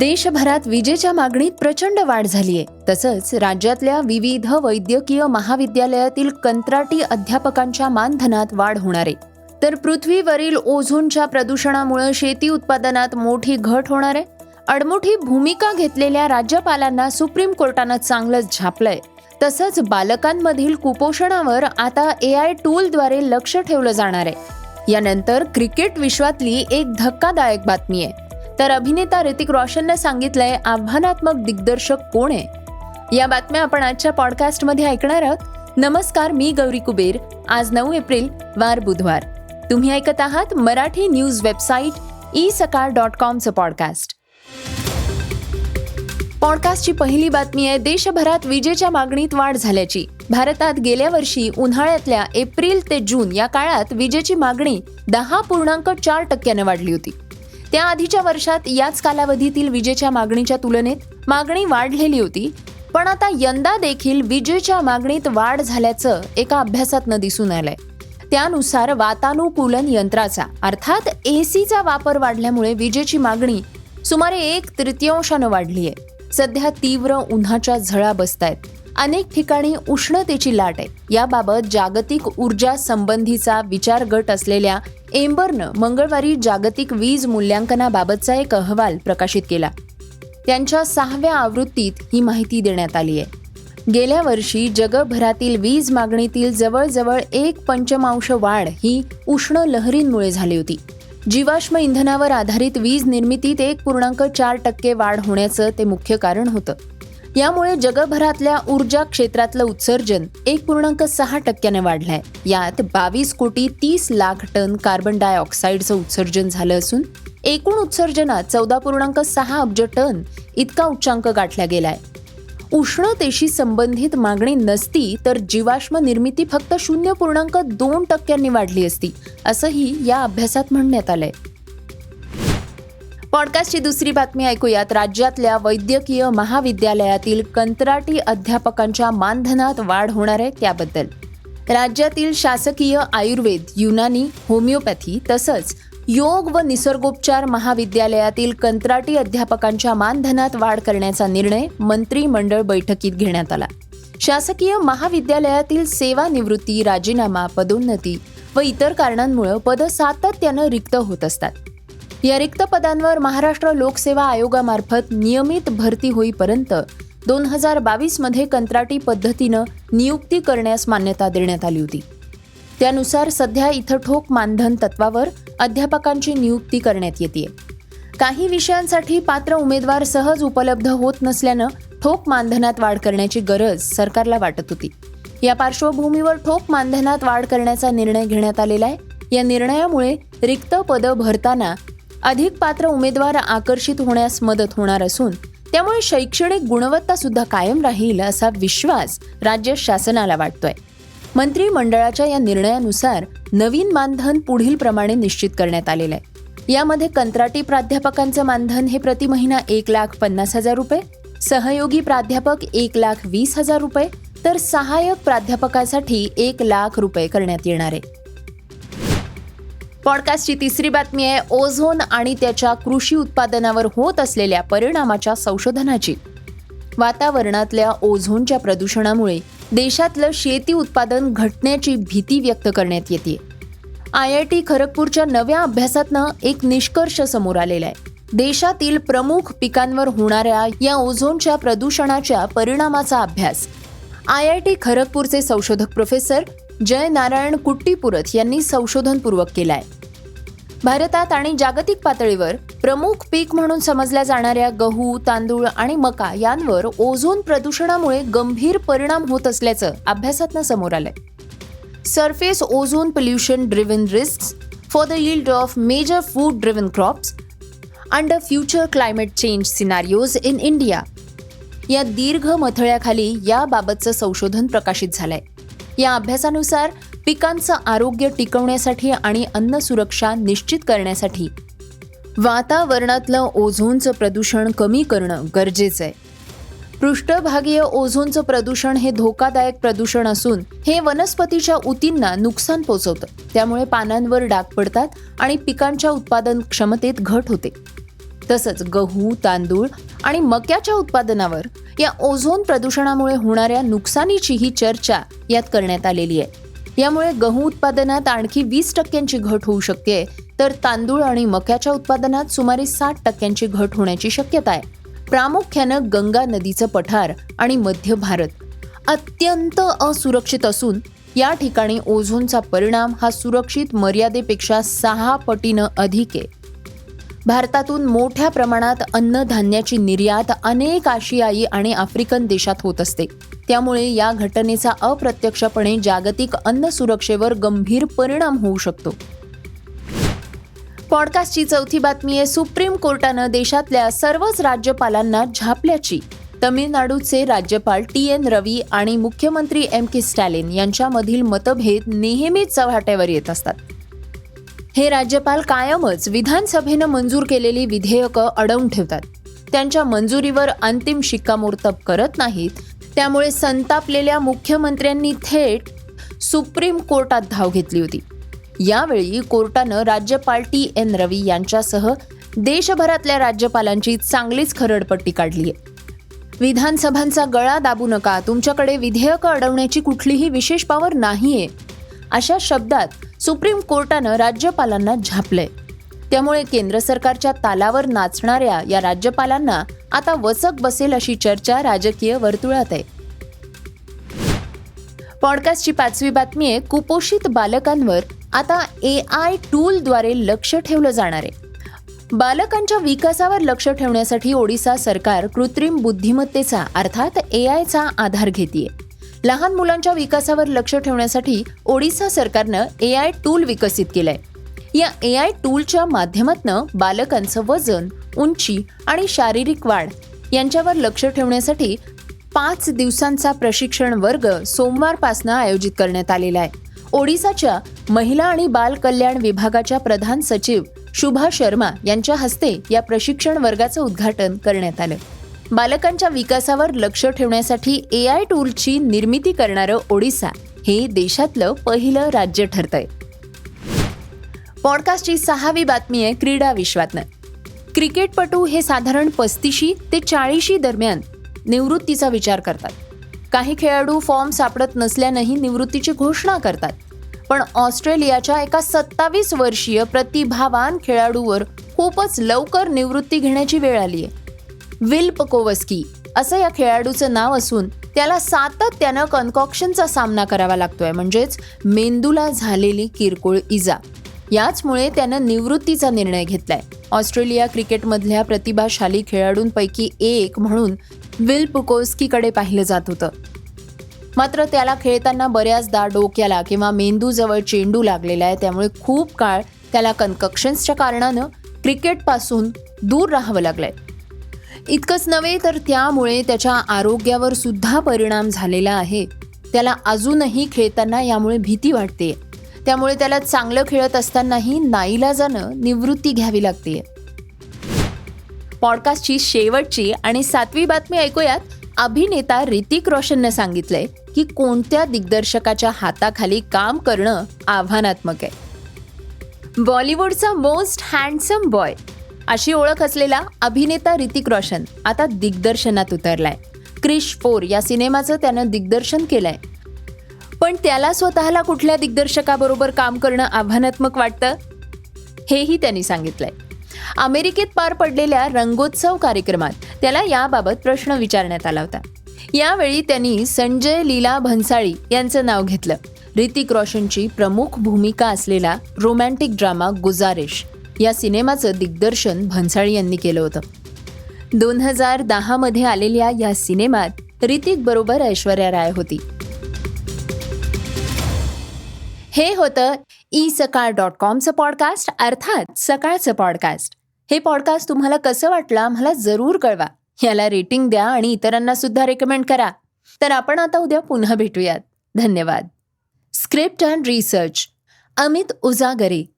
देशभरात विजेच्या मागणीत प्रचंड वाढ झालीय. तसंच राज्यातल्या विविध वैद्यकीय महाविद्यालयातील कंत्राटी अध्यापकांच्या मानधनात वाढ होणार आहे. तर पृथ्वीवरील ओझोनच्या प्रदूषणामुळे शेती उत्पादनात मोठी घट होणार आहे. अडमोठी भूमिका घेतलेल्या राज्यपालांना सुप्रीम कोर्टानं चांगलंच झापलंय. तसंच बालकांमधील कुपोषणावर आता ए आय टूलद्वारे लक्ष ठेवलं जाणार आहे. यानंतर क्रिकेट विश्वातली एक धक्कादायक बातमी आहे. तर अभिनेता ऋतिक रोशननं सांगितलंय आव्हानात्मक दिग्दर्शक कोण आहे? या बातम्या आपण आजच्या पॉडकास्टमध्ये ऐकणार आहोत. नमस्कार मी गौरी कुबेर. आज नऊ एप्रिल वार बुधवार. तुम्ही ऐकत आहात Marathi news website E Sakal dot कॉमचं podcast पॉडकास्टची पहिली बातमी आहे देशभरात विजेच्या मागणीत वाढ झाल्याची. भारतात गेल्या वर्षी उन्हाळ्यातल्या एप्रिल ते जून या काळात विजेची मागणी दहा पूर्णांक चार टक्क्यानं वाढली होती. त्या आधीच्या वर्षात याच कालावधीतील विजेच्या मागणीच्या तुलनेत मागणी वाढलेली होती पण आता यंदा देखील विजेच्या मागणीत वाढ झाल्याचं एका अभ्यासातनं दिसून आलंय. त्यानुसार वातानुकूलन यंत्राचा अर्थात एसीचा वापर वाढल्यामुळे विजेची मागणी सुमारे एक तृतीयांशानं वाढली आहे सध्या तीव्र उन्हाच्या झळा बसतायत. अनेक ठिकाणी उष्णतेची लाट आहे. याबाबत जागतिक ऊर्जा संबंधीचा विचार गट असलेल्या एम्बरनं मंगळवारी जागतिक वीज मूल्यांकनाबाबतचा एक अहवाल प्रकाशित केला. त्यांच्या सहाव्या आवृत्तीत ही माहिती देण्यात आली आहे. गेल्या वर्षी जगभरातील वीज मागणीतील जवळजवळ एक पंचमांश वाढ ही उष्ण लहरींमुळे झाली होती. जीवाश्म इंधनावर आधारित वीज निर्मितीत एक पूर्णांक चार टक्के वाढ होण्याचं ते मुख्य कारण होतं. यामुळे जगभरातल्या ऊर्जा क्षेत्रातलं उत्सर्जन एक पूर्णांक सहा टक्क्याने वाढलंय. यात बावीस कोटी तीस लाख टन कार्बन डायऑक्साईडचं उत्सर्जन झालं असून एकूण उत्सर्जनात चौदा पूर्णांक सहा अब्ज टन इतका उच्चांक गाठला गेलाय. उष्णतेशी संबंधित मागणी नसती तर जीवाश्म निर्मिती फक्त शून्य पूर्णांक दोन टक्क्यांनी वाढली असती असंही या अभ्यासात म्हणण्यात आलंय. पॉडकास्टची दुसरी बातमी ऐकूयात. राज्यातल्या वैद्यकीय महाविद्यालयातील कंत्राटी अध्यापकांच्या मानधनात वाढ होणार आहे त्याबद्दल. राज्यातील शासकीय आयुर्वेद युनानी होमिओपॅथी तसंच योग व निसर्गोपचार महाविद्यालयातील कंत्राटी अध्यापकांच्या मानधनात वाढ करण्याचा निर्णय मंत्रिमंडळ बैठकीत घेण्यात आला. शासकीय महाविद्यालयातील सेवानिवृत्ती राजीनामा पदोन्नती व इतर कारणांमुळे पदं सातत्यानं रिक्त होत असतात. या रिक्त पदांवर महाराष्ट्र लोकसेवा आयोगामार्फत नियमित भरती होईपर्यंत दोन हजार बावीसमध्ये कंत्राटी पद्धतीनं नियुक्ती करण्यास मान्यता देण्यात आली होती. त्यानुसार सध्या इथं ठोक मानधन तत्वावर अध्यापकांची नियुक्ती करण्यात येते काही विषयांसाठी पात्र उमेदवार सहज उपलब्ध होत नसल्यानं ठोक मानधनात वाढ करण्याची गरज सरकारला वाटत होती. या पार्श्वभूमीवर ठोक मानधनात वाढ करण्याचा निर्णय घेण्यात आलेला आहे. या निर्णयामुळे रिक्त पदं भरताना अधिक पात्र उमेदवार आकर्षित होण्यास मदत होणार असून त्यामुळे शैक्षणिक गुणवत्ता सुद्धा कायम राहील असा विश्वास राज्य शासनाला वाटतोय. मंत्रिमंडळाच्या या निर्णयानुसार नवीन मानधन पुढील प्रमाणे निश्चित करण्यात आलेलं आहे. यामध्ये कंत्राटी प्राध्यापकांचं मानधन हे प्रति महिना एक लाख पन्नास हजार रुपये सहयोगी प्राध्यापक एक लाख वीस हजार रुपये तर सहाय्यक प्राध्यापकासाठी एक लाख रुपये करण्यात येणार आहे. पॉडकास्टची तिसरी बातमी आहे ओझोन आणि त्याच्या कृषी उत्पादनावर होत असलेल्या परिणामाच्या संशोधनाची. वातावरणातल्या ओझोनच्या प्रदूषणामुळे देशातलं शेती उत्पादन घटण्याची भीती व्यक्त करण्यात येते. आय आय टी खरगपूरच्या नव्या अभ्यासातनं एक निष्कर्ष समोर आलेला आहे. देशातील प्रमुख पिकांवर होणाऱ्या या ओझोनच्या प्रदूषणाच्या परिणामाचा अभ्यास. आय आय टी खरगपूरचे संशोधक प्रोफेसर जय नारायण कुट्टीपुरत यांनी संशोधनपूर्वक केलाय. भारतात आणि जागतिक पातळीवर प्रमुख पीक म्हणून समजल्या जाणाऱ्या गहू तांदूळ आणि मका यांवर ओझोन प्रदूषणामुळे गंभीर परिणाम होत असल्याचं अभ्यासातनं समोर आलंय. Surface ozone pollution driven risk for the yield of major food driven crops under future climate change scenarios in India या दीर्घ मथळ्याखाली याबाबतचं संशोधन प्रकाशित झालंय. या अभ्यासानुसार पिकांचं आरोग्य टिकवण्यासाठी आणि अन्न सुरक्षा निश्चित करण्यासाठी वातावरणातलं ओझोनचं प्रदूषण कमी करणं गरजेचं आहे. पृष्ठभागीय ओझोनचं प्रदूषण हे धोकादायक प्रदूषण असून हे वनस्पतीच्या ऊतींना नुकसान पोचवतं त्यामुळे पानांवर डाग पडतात आणि पिकांच्या उत्पादन क्षमतेत घट होते. तसंच गहू तांदूळ आणि मक्याच्या उत्पादनावर या ओझोन प्रदूषणामुळे होणाऱ्या नुकसानीचीही चर्चा यात करण्यात आलेली आहे. यामुळे गहू उत्पादनात आणखी वीस टक्क्यांची घट होऊ शकते तर तांदूळ आणि मक्याच्या उत्पादनात सुमारे साठ टक्क्यांची घट होण्याची शक्यता आहे. प्रामुख्यानं गंगा नदीचं पठार आणि मध्य भारत अत्यंत असुरक्षित असून या ठिकाणी ओझोनचा परिणाम हा सुरक्षित मर्यादेपेक्षा सहा पटीनं अधिक आहे. भारतातून मोठ्या प्रमाणात अन्नधान्याची निर्यात अनेक आशियाई आणि आफ्रिकन देशात होत असते. त्यामुळे या घटनेचा अप्रत्यक्षपणे जागतिक अन्न सुरक्षेवर गंभीर परिणाम होऊ शकतो. पॉडकास्टची चौथी बातमी आहे सुप्रीम कोर्टानं देशातल्या सर्वच राज्यपालांना झापल्याची. तमिळनाडूचे राज्यपाल टी एन रवी आणि मुख्यमंत्री एम के स्टॅलिन यांच्यामधील मतभेद नेहमीच चव्हाट्यावर येत असतात. हे राज्यपाल कायमच विधानसभेनं मंजूर केलेली विधेयकं अडवून ठेवतात. त्यांच्या मंजुरीवर अंतिम शिक्कामोर्तब करत नाहीत. त्यामुळे संतापलेल्या मुख्यमंत्र्यांनी थेट सुप्रीम कोर्टात धाव घेतली होती. यावेळी कोर्टानं राज्यपाल टी एन रवी यांच्यासह देशभरातल्या राज्यपालांची चांगलीच खरडपट्टी काढली आहे. विधानसभांचा गळा दाबू नका. तुमच्याकडे विधेयकं अडवण्याची कुठलीही विशेष पावर नाहीये. अशा शब्दात सुप्रीम कोर्टानं राज्यपालांना झापलंय. त्यामुळे केंद्र सरकारच्या तालावर नाचणाऱ्या या राज्यपालांना आता वचक बसेल अशी चर्चा राजकीय वर्तुळात आहे. पॉडकास्टची पाचवी बातमी आहे कुपोषित बालकांवर आता ए आय टूलद्वारे लक्ष ठेवलं जाणार आहे. बालकांच्या विकासावर लक्ष ठेवण्यासाठी ओडिसा सरकार कृत्रिम बुद्धिमत्तेचा अर्थात ए आयचा आधार घेतीये. लहान मुलांच्या विकासावर लक्ष ठेवण्यासाठी ओडिसा सरकारनं ए आय टूल विकसित केलंय. या ए आय टूलच्या माध्यमातनं बालकांचं वजन उंची आणि शारीरिक वाढ यांच्यावर लक्ष ठेवण्यासाठी पाच दिवसांचा प्रशिक्षण वर्ग सोमवारपासनं आयोजित करण्यात आलेला आहे. ओडिसाच्या महिला आणि बाल कल्याण विभागाच्या प्रधान सचिव शुभा शर्मा यांच्या हस्ते या प्रशिक्षण वर्गाचं उद्घाटन करण्यात आलं. बालकांच्या विकासावर लक्ष ठेवण्यासाठी ए आय टूलची निर्मिती करणारं ओडिसा हे देशातलं पहिलं राज्य ठरतंय. पॉडकास्टची सहावी बातमी आहे क्रीडा विश्वातनं. क्रिकेटपटू हे साधारण पस्तीशी ते चाळीशी दरम्यान निवृत्तीचा विचार करतात. काही खेळाडू फॉर्म सापडत नसल्यानंही निवृत्तीची घोषणा करतात. पण ऑस्ट्रेलियाच्या एका सत्तावीस वर्षीय प्रतिभावान खेळाडूवर खूपच लवकर निवृत्ती घेण्याची वेळ आली आहे विल पकोवस्की असं या खेळाडूचं नाव असून त्याला सातत्यानं कन्कॉक्शनचा सामना करावा लागतोय म्हणजेच मेंदूला झालेली किरकोळ इजा. याचमुळे त्यानं निवृत्तीचा निर्णय घेतलाय. ऑस्ट्रेलिया क्रिकेटमधल्या प्रतिभाशाली खेळाडूंपैकी एक म्हणून विल पुकोस्कीकडे पाहिलं जात होतं. मात्र त्याला खेळताना बऱ्याचदा डोक्याला किंवा मेंदूजवळ चेंडू लागलेला आहे त्यामुळे खूप काळ त्याला कन्कक्शन्सच्या कारणानं क्रिकेटपासून दूर राहावं लागलंय. इतकंच नव्हे तर त्यामुळे त्याच्या आरोग्यावर सुद्धा परिणाम झालेला आहे. त्याला अजूनही खेळताना यामुळे भीती वाटते. त्यामुळे त्याला चांगलं खेळत असतानाही नाईलाजानं निवृत्ती घ्यावी लागते. पॉडकास्टची शेवटची आणि सातवी बातमी ऐकूयात. अभिनेता ऋतिक रोशननं सांगितलंय की कोणत्या दिग्दर्शकाच्या हाताखाली काम करणं आव्हानात्मक आहे. बॉलिवूडचा मोस्ट हँडसम बॉय अशी ओळख असलेला अभिनेता ऋतिक रोशन आता दिग्दर्शनात उतरलाय. क्रिश फोर या सिनेमाचं त्यानं दिग्दर्शन केलंय. पण त्याला स्वतःला कुठल्या दिग्दर्शकाबरोबर काम करणं आव्हानात्मक वाटतं? हेही त्यांनी सांगितलंय. अमेरिकेत पार पडलेल्या रंगोत्सव कार्यक्रमात त्याला याबाबत प्रश्न विचारण्यात आला होता. यावेळी त्यांनी संजय लीला भन्साळी यांचं नाव घेतलं. ऋतिक रोशनची प्रमुख भूमिका असलेला रोमॅन्टिक ड्रामा गुजारिश या सिनेमाचं दिग्दर्शन भन्साळी यांनी केलं होतं. दोन हजार दहामध्ये आलेल्या या सिनेमात ऋतिक बरोबर ऐश्वर्या राय होती. हे होतं ई सकाळ डॉट कॉमचं पॉडकास्ट अर्थात सकाळचं पॉडकास्ट. हे पॉडकास्ट तुम्हाला कसं वाटलं मला जरूर कळवा. याला रेटिंग द्या आणि इतरांना सुद्धा रेकमेंड करा. तर आपण आता उद्या पुन्हा भेटूयात. धन्यवाद. Script and research Amit Ujagare.